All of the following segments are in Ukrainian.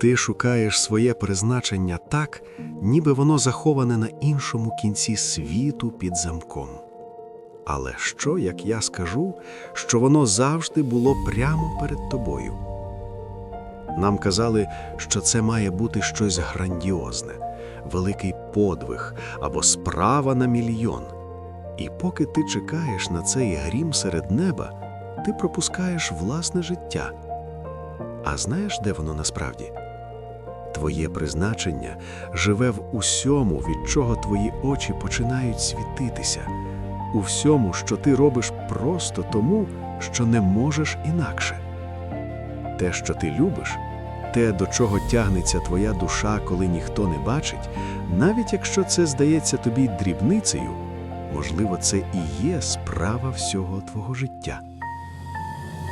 Ти шукаєш своє призначення так, ніби воно заховане на іншому кінці світу під замком. Але що, як я скажу, що воно завжди було прямо перед тобою? Нам казали, що це має бути щось грандіозне, великий подвиг або справа на мільйон. І поки ти чекаєш на цей грім серед неба, ти пропускаєш власне життя. А знаєш, де воно насправді? Твоє призначення живе в усьому, від чого твої очі починають світитися, у всьому, що ти робиш просто тому, що не можеш інакше. Те, що ти любиш, те, до чого тягнеться твоя душа, коли ніхто не бачить, навіть якщо це здається тобі дрібницею, можливо, це і є справа всього твого життя.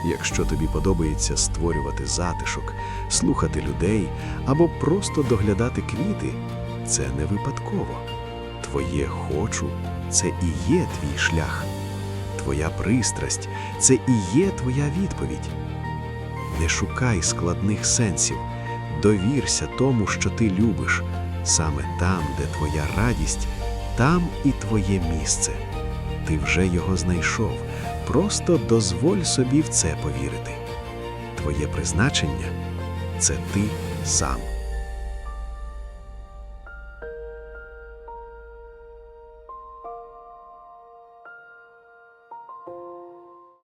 Якщо тобі подобається створювати затишок, слухати людей або просто доглядати квіти, це не випадково. Твоє хочу це і є твій шлях. Твоя пристрасть це і є твоя відповідь. Не шукай складних сенсів, довірся тому, що ти любиш. Саме там, де твоя радість, там і твоє місце. Ти вже його знайшов. Просто дозволь собі в це повірити. Твоє призначення це ти сам.